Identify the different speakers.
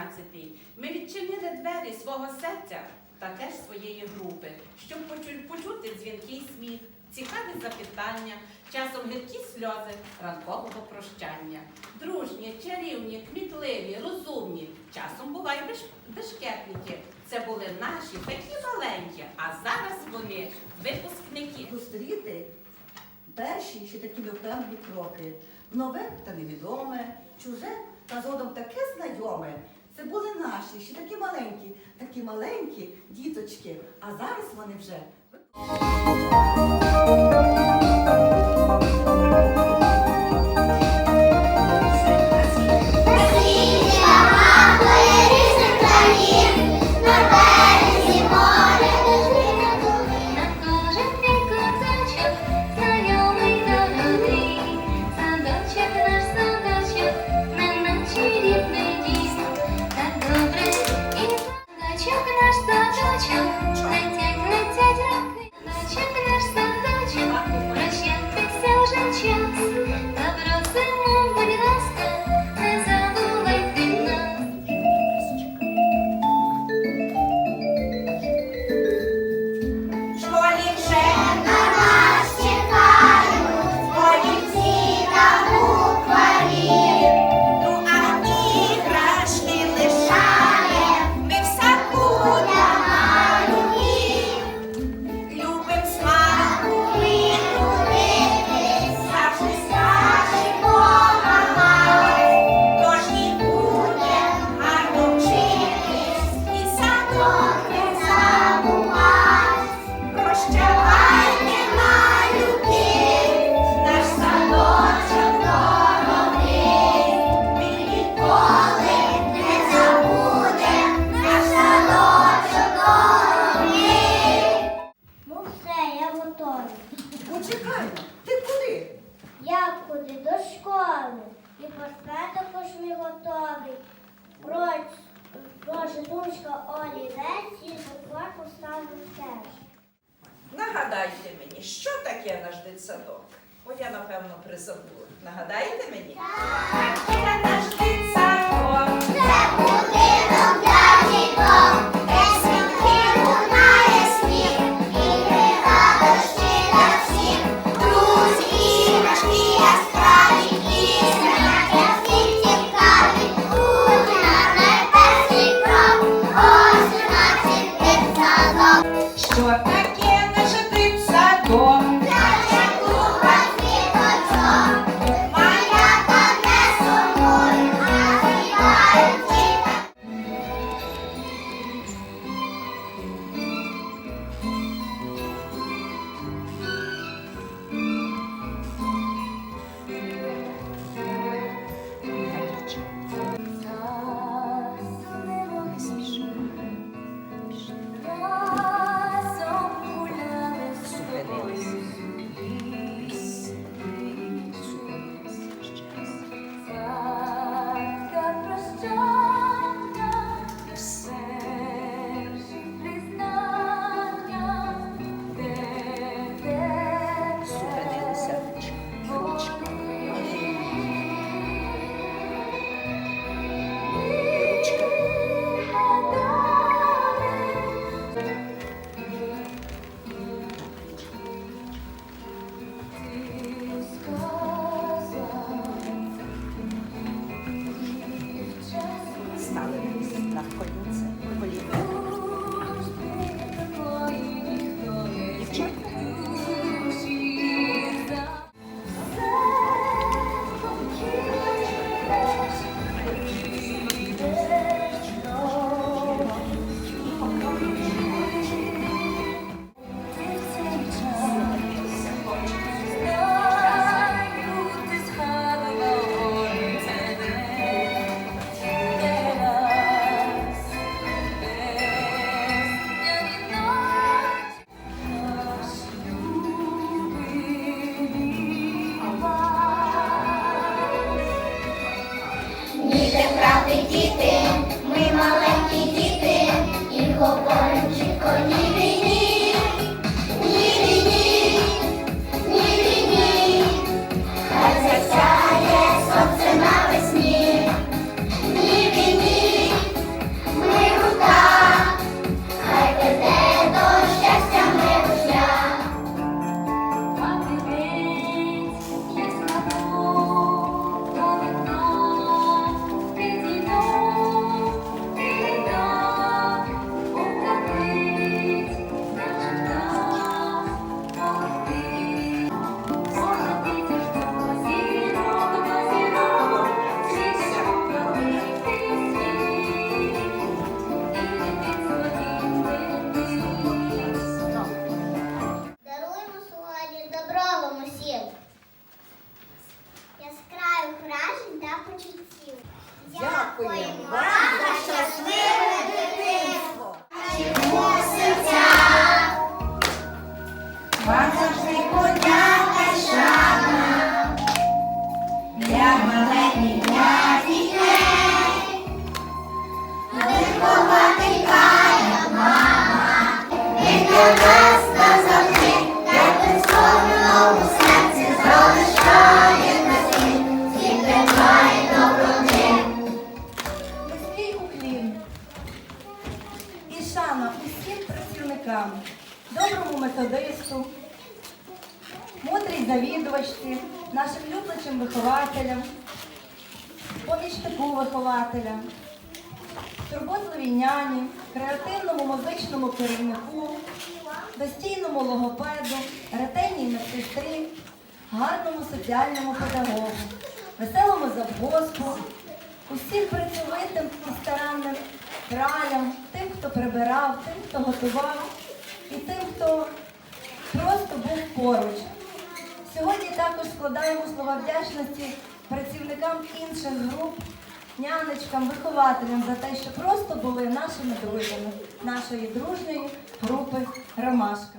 Speaker 1: 19-й. Ми відчинили двері свого серця та теж своєї групи, щоб почути дзвінкий сміх, цікаві запитання, часом гіркі сльози ранкового прощання. Дружні, чарівні, кмітливі, розумні. Часом бувають беш... бешкетники. Це були наші такі маленькі, а зараз вони випускники.
Speaker 2: зустріти перші ще такі невпевнені кроки. Нове та невідоме, чуже та згодом таке знайоме. Це були наші, ще такі маленькі, такі маленькі діточки. А зараз вони вже
Speaker 3: І
Speaker 4: портрет також ми готові. Боже, дочка олівець і буква поставив теж.
Speaker 5: Нагадайте мені, що таке наш дитсадок? Бо я, напевно, призабула. Нагадаєте мені? Таке
Speaker 4: діти, ми маленькі діти, і
Speaker 5: говоримо.
Speaker 4: ціль. Яскравих вражень та почуттів. Дякуємо
Speaker 6: вам за щасливе дитинство! Чого серця! Завідувачці, нашим люблячим вихователям, помічнику вихователя, турботливій няні, креативному музичному керівнику, достійному логопеду, ретельній медсестрі, гарному соціальному педагогу, веселому завгоспу, усім працьовитим і старанним кралям, тим, хто прибирав, тим, хто готував і тим, хто просто був поруч. Сьогодні також складаємо слова вдячності працівникам інших груп, нянечкам, вихователям за те, що просто були нашими друзями, нашої дружньої групи Ромашка.